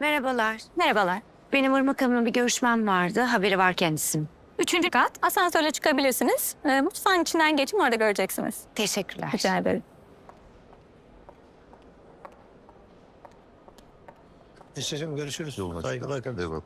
Merhabalar. Merhabalar. Benim Irmak Hanım'la bir görüşmem vardı. Haberi var kendisinin. Üçüncü kat. Asansörle çıkabilirsiniz. Ee, mutfağın içinden geçin orada göreceksiniz. Teşekkürler. Rica ederim. Esra'cığım görüşürüz. Saygılar. açık. Eyvallah.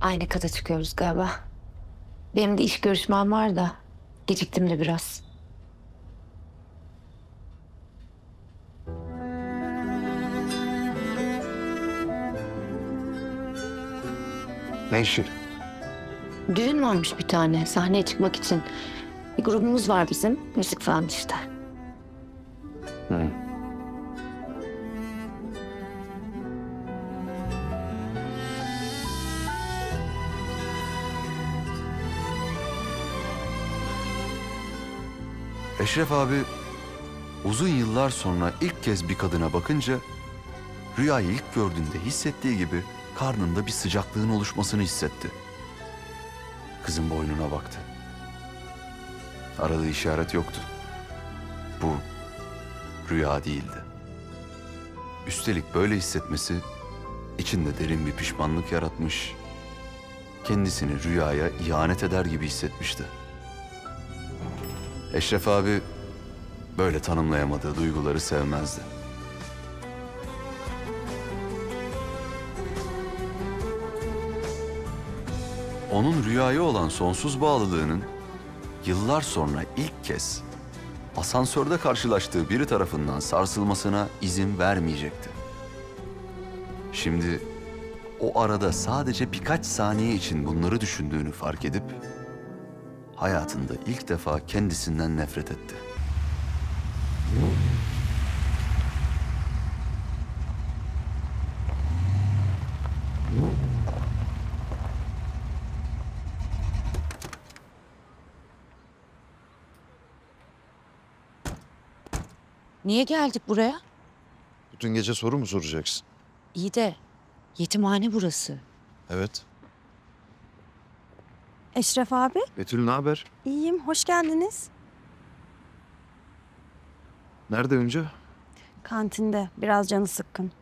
Aynı kata çıkıyoruz galiba. Benim de iş görüşmem var da geciktim de biraz. Ne işi? Düğün varmış bir tane sahneye çıkmak için. Bir grubumuz var bizim. Müzik falan işte. Eşref abi uzun yıllar sonra ilk kez bir kadına bakınca rüyayı ilk gördüğünde hissettiği gibi karnında bir sıcaklığın oluşmasını hissetti. Kızın boynuna baktı. Aradığı işaret yoktu. Bu rüya değildi. Üstelik böyle hissetmesi içinde derin bir pişmanlık yaratmış, kendisini rüyaya ihanet eder gibi hissetmişti. Eşref abi böyle tanımlayamadığı duyguları sevmezdi. Onun rüyaya olan sonsuz bağlılığının yıllar sonra ilk kez asansörde karşılaştığı biri tarafından sarsılmasına izin vermeyecekti. Şimdi o arada sadece birkaç saniye için bunları düşündüğünü fark edip hayatında ilk defa kendisinden nefret etti. Niye geldik buraya? Bütün gece soru mu soracaksın? İyi de yetimhane burası. Evet. Eşref abi, Betül ne haber? iyiyim. Hoş geldiniz. Nerede önce? Kantinde. Biraz canı sıkkın.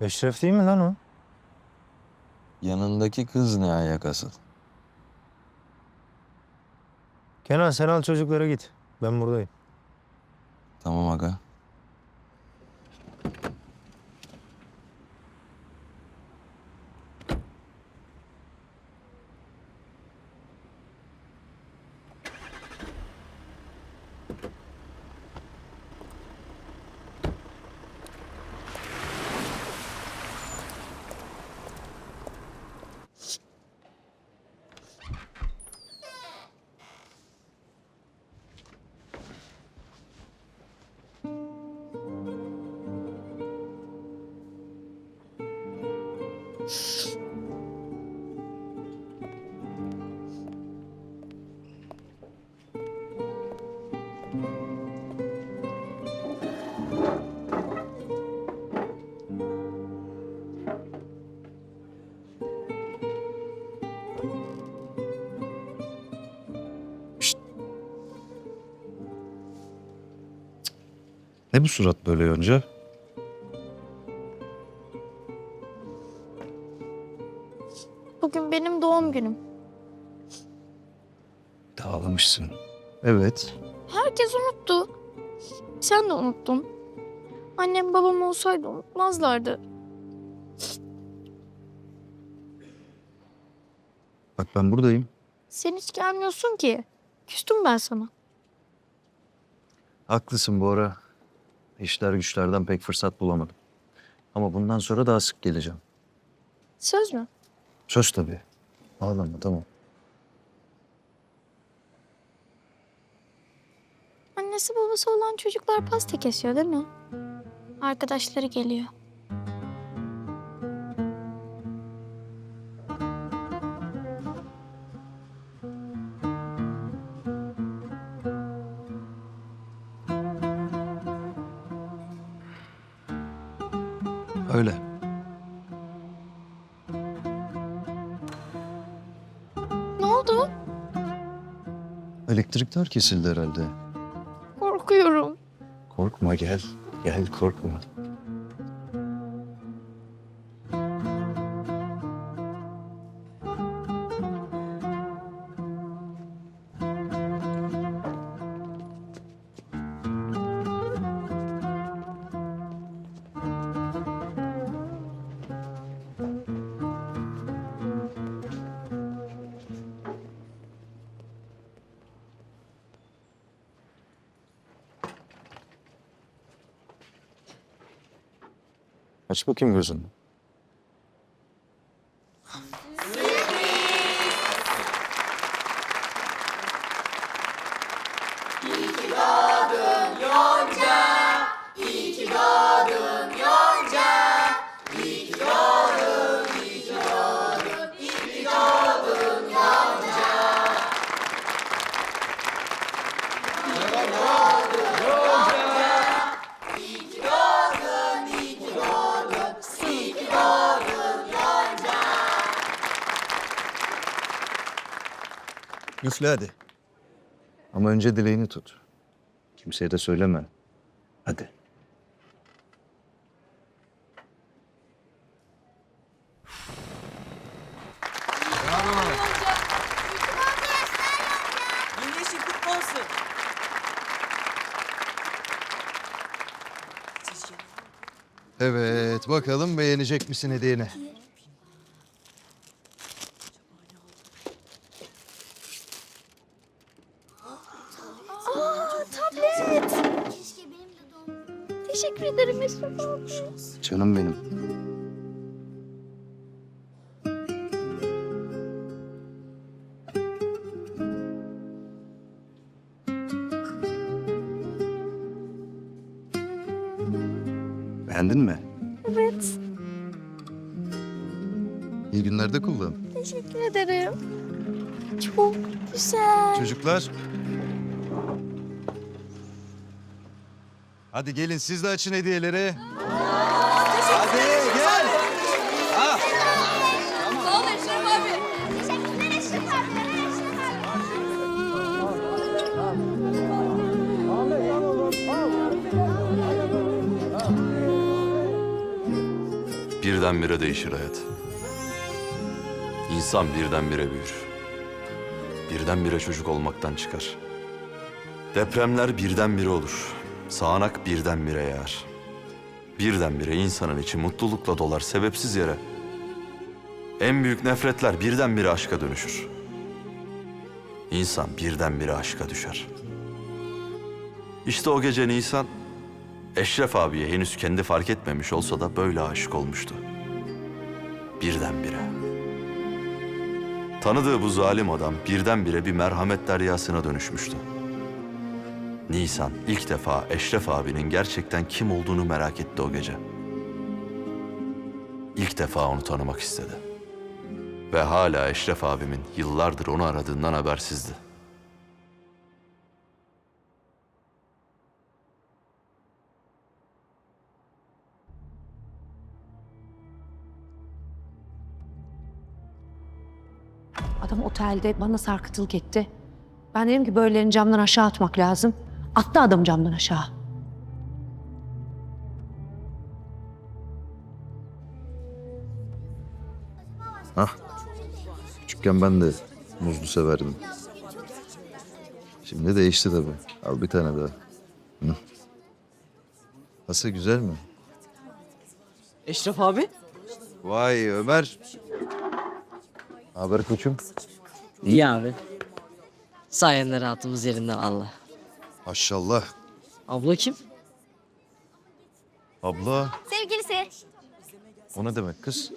Eşref değil mi lan o? Yanındaki kız ne ayak asıl? Kenan sen al çocuklara git. Ben buradayım. Tamam aga. Ne bu surat böyle önce? Günüm. Dağlamışsın. Evet. Herkes unuttu. Sen de unuttun. Annem babam olsaydı unutmazlardı. Bak ben buradayım. Sen hiç gelmiyorsun ki. Küstüm ben sana. Haklısın bu ara. İşler güçlerden pek fırsat bulamadım. Ama bundan sonra daha sık geleceğim. Söz mü? Söz tabii. Ağlama tamam. Annesi babası olan çocuklar pasta kesiyor değil mi? Arkadaşları geliyor. Öyle. Elektrikler kesildi herhalde. Korkuyorum. Korkma gel. Gel korkma. 아, 슈퍼킴 교수님. Üfle hadi. Ama önce dileğini tut. Kimseye de söyleme. Hadi. Evet, bakalım beğenecek misin hediyeni? Teşekkür ederim Eşref abi. Canım benim. Beğendin mi? Evet. İyi günlerde kullan. Teşekkür ederim. Çok güzel. Çocuklar. Hadi gelin siz de açın hediyeleri. Hadi gel. Birdenbire değişir hayat. İnsan birdenbire büyür. Birdenbire çocuk olmaktan çıkar. Depremler birdenbire olur. Sağanak birdenbire yağar. Birdenbire insanın içi mutlulukla dolar sebepsiz yere. En büyük nefretler birdenbire aşka dönüşür. İnsan birdenbire aşka düşer. İşte o gece Nisan Eşref abiye henüz kendi fark etmemiş olsa da böyle aşık olmuştu. Birdenbire. Tanıdığı bu zalim adam birdenbire bir merhamet deryasına dönüşmüştü. Nisan ilk defa Eşref abinin gerçekten kim olduğunu merak etti o gece. İlk defa onu tanımak istedi. Ve hala Eşref abimin yıllardır onu aradığından habersizdi. Adam otelde bana sarkıtılık etti. Ben dedim ki böylelerini camdan aşağı atmak lazım. Attı adam camdan aşağı. Küçükken ben de muzlu severdim. Şimdi değişti tabii. Al bir tane daha. Hı. Nasıl güzel mi? Eşref abi. Vay Ömer. Haber koçum? İyi abi. Sayende rahatımız yerinden Allah. Maşallah. Abla kim? Abla Sevgilisi. o ne demek kız?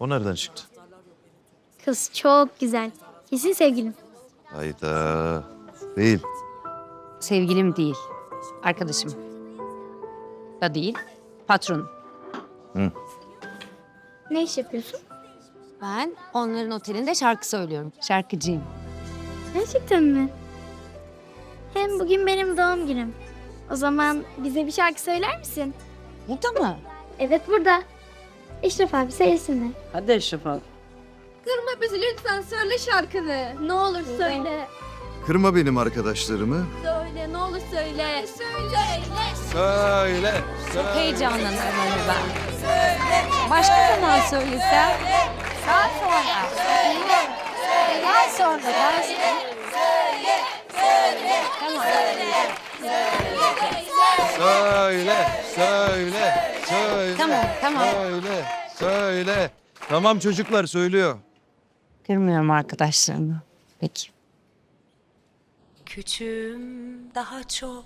O nereden çıktı? Kız çok güzel. Kesin sevgilim. Hayda. Değil. Sevgilim değil, Arkadaşım. Da değil, patronum. Ne iş yapıyorsun? Ben onların otelinde şarkı söylüyorum. Şarkıcıyım. Gerçekten mi? Hem bugün benim doğum günüm. O zaman bize bir şarkı söyler misin? Burada mı? Evet burada. Eşref abi söylesene. Hadi Eşref abi. Kırma bizi lütfen söyle şarkını. Ne olur söyle. Kırma benim arkadaşlarımı. Söyle ne olur söyle. Söyle. Söyle. Çok heyecanlanıyorum ama ben. Başka zaman söylesem. Daha sonra. Daha sonra. Daha sonra. Tamam. Söyle. Söyle. Söyle. Tamam, tamam. Söyle. Söyle. Tamam çocuklar söylüyor. Kırmıyorum arkadaşlarımı. Peki. Küçüğüm daha çok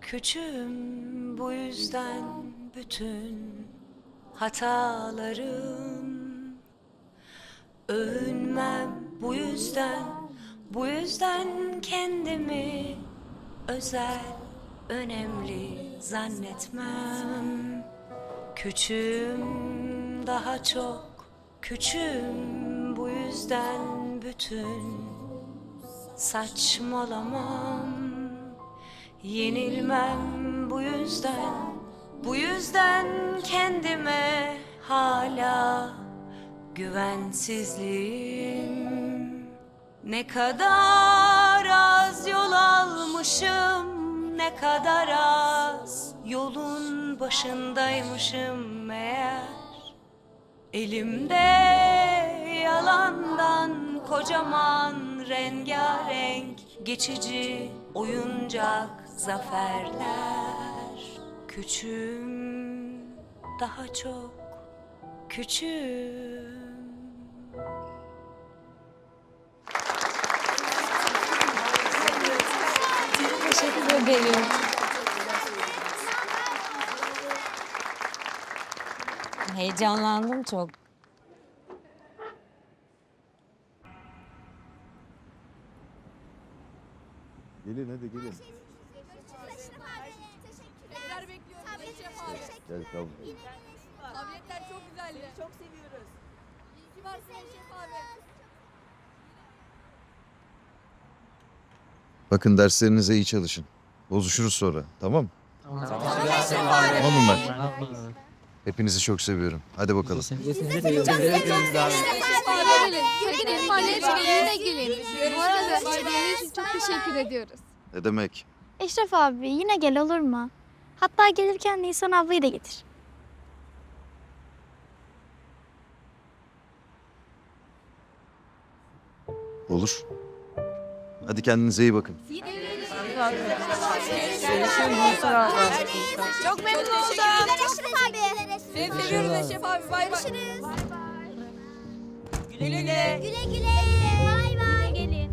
küçüğüm bu yüzden bütün hatalarım övünmem bu yüzden bu yüzden kendimi özel önemli zannetmem. Küçüğüm daha çok küçüğüm. Bu yüzden bütün Saçmalamam. Yenilmem bu yüzden Bu yüzden kendime hala güvensizliğim Ne kadar az yol almışım Ne kadar az yolun başındaymışım meğer Elimde yalandan kocaman rengarenk geçici oyuncak zaferler. Küçüğüm daha çok küçüğüm Teşekkür ederim. Heyecanlandım çok. Gelin hadi gelin. Gel kavga. Tabletler çok güzeldi. Çok seviyoruz. İyi ki varsın Eşref abi. Bakın derslerinize iyi çalışın. Bozuşuruz sonra tamam mı? Tamam. Ben? Hepinizi çok seviyorum. Hadi bakalım. Gelin mahalleye yine gelin. Bu arada hediyeniz için çok teşekkür ediyoruz. Ne demek? Eşref abi yine gel olur mu? Hatta gelirken Nisan ablayı da getir. Olur. Hadi kendinize iyi bakın. Çok memnun oldum. Eşref abi. Seni seviyoruz Eşref abi. Bay bay. Güle güle. Güle güle. Bay bay. Gelin.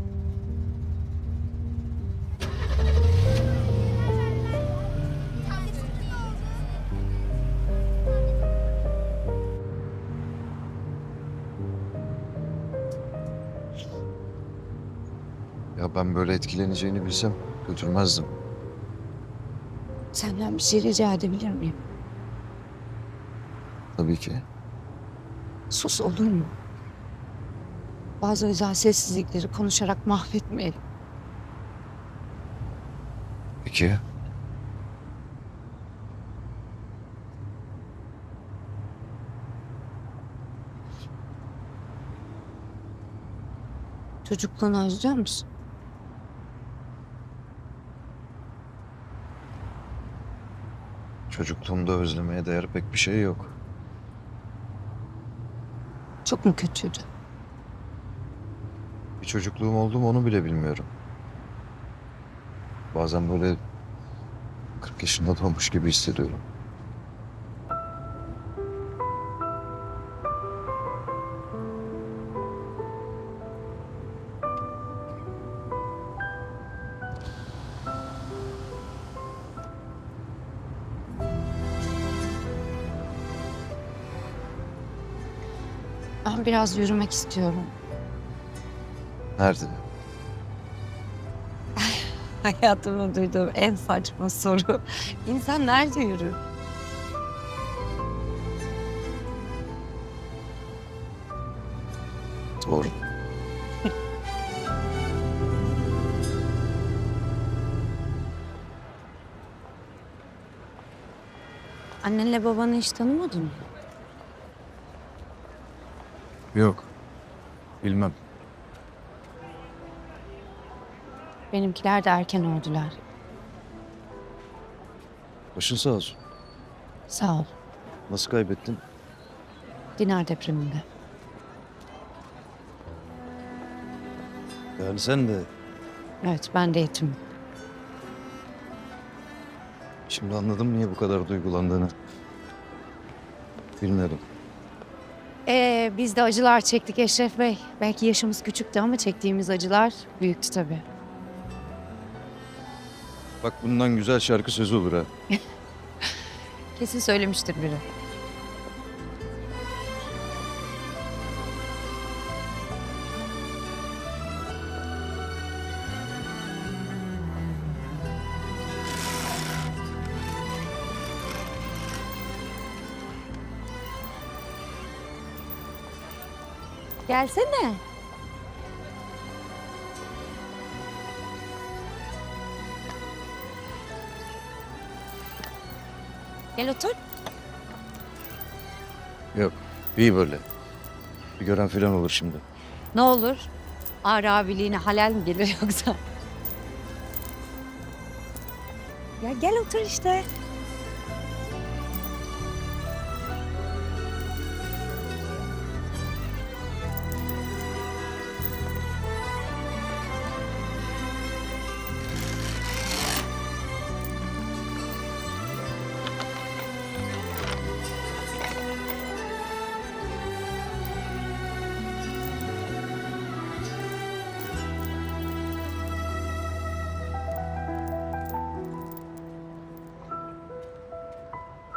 Ya ben böyle etkileneceğini bilsem götürmezdim. Senden bir şey rica edebilir miyim? Tabii ki. Sus olur mu? Bazı özel sessizlikleri konuşarak mahvetmeyelim. Peki. Çocukluğunu özlüyor musun? Çocukluğumda özlemeye değer pek bir şey yok. Çok mu kötüydü? Bir çocukluğum oldu mu onu bile bilmiyorum. Bazen böyle 40 yaşında doğmuş gibi hissediyorum. Ben biraz yürümek istiyorum. Nerede? Hayatımda duyduğum en saçma soru. İnsan nerede yürür? Doğru. Annenle babanı hiç tanımadın mı? Yok. Bilmem. Benimkiler de erken öldüler. Başın sağ olsun. Sağ ol. Nasıl kaybettin? Dinar depreminde. Yani sen de Evet ben de yetim. şimdi anladım niye bu kadar duygulandığını. Bilmiyordum. Ee, biz de acılar çektik Eşref Bey. Belki yaşımız küçüktü ama çektiğimiz acılar büyüktü tabii. Bak bundan güzel şarkı sözü olur ha. Kesin söylemiştir biri. Gelsene. Gel otur. Yok. iyi böyle. Bir gören filan olur şimdi. Ne olur? Ağrı abiliğine halal mi gelir yoksa? Ya gel otur işte.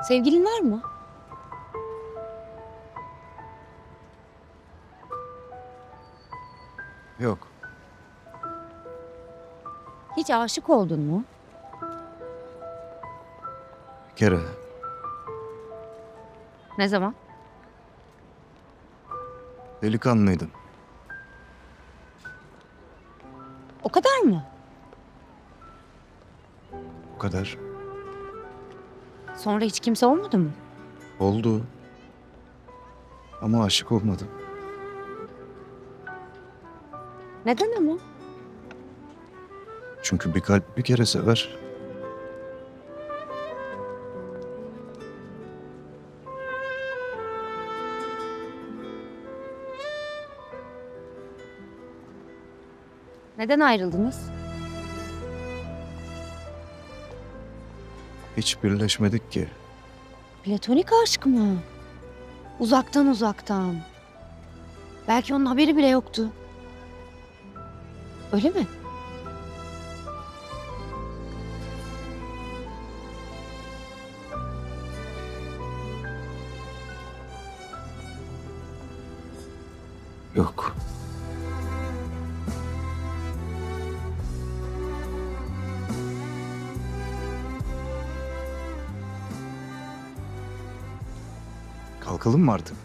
Sevgilin var mı? Yok. Hiç aşık oldun mu? Bir kere. Ne zaman? Delikanlıydım. Sonra hiç kimse olmadı mı? Oldu. Ama aşık olmadım. Neden ama? Çünkü bir kalp bir kere sever. Neden ayrıldınız? Hiç birleşmedik ki. Platonik aşk mı? Uzaktan uzaktan. Belki onun haberi bile yoktu. Öyle mi? Kalkalım mı artık?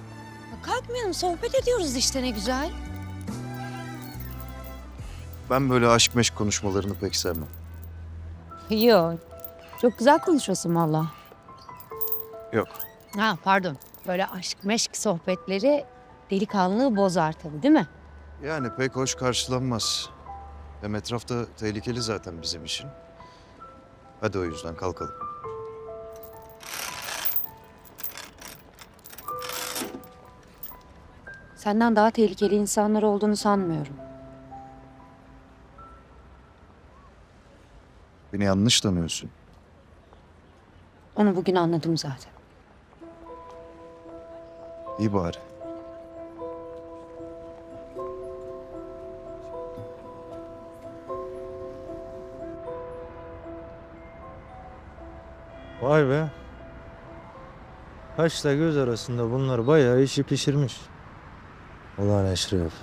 Kalkmayalım sohbet ediyoruz işte ne güzel. Ben böyle aşk meşk konuşmalarını pek sevmem. Yok. Çok güzel konuşuyorsun valla. Yok. Ha pardon. Böyle aşk meşk sohbetleri delikanlılığı bozar tabii değil mi? Yani pek hoş karşılanmaz. Hem etrafta tehlikeli zaten bizim için. Hadi o yüzden kalkalım. Senden daha tehlikeli insanlar olduğunu sanmıyorum. Beni yanlış tanıyorsun. Onu bugün anladım zaten. İyi bari. Vay be. Kaşla göz arasında bunlar bayağı işi pişirmiş. Ulan Eşref.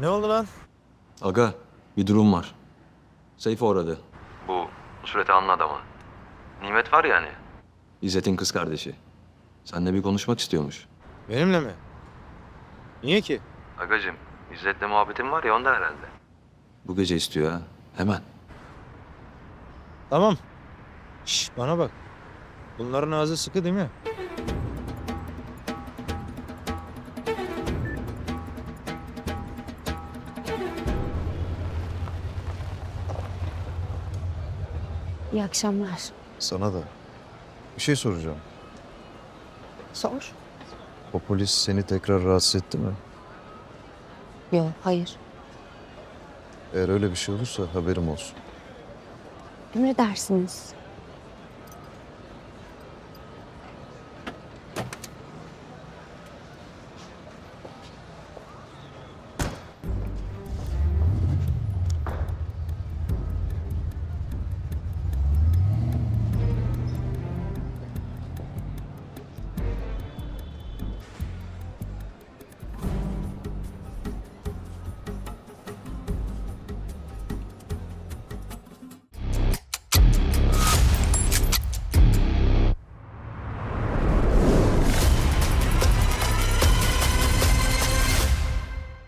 Ne oldu lan? Aga bir durum var. Seyfo aradı. Bu sureti anla adamı. Nimet var ya hani. İzzet'in kız kardeşi. Seninle bir konuşmak istiyormuş. Benimle mi? Niye ki? Agacım İzzet'le muhabbetim var ya ondan herhalde. Bu gece istiyor ha. Hemen. Tamam. Şş, bana bak. Bunların ağzı sıkı değil mi? İyi akşamlar. Sana da. Bir şey soracağım. Sor. O polis seni tekrar rahatsız etti mi? Yok hayır. Eğer öyle bir şey olursa haberim olsun. Emredersiniz.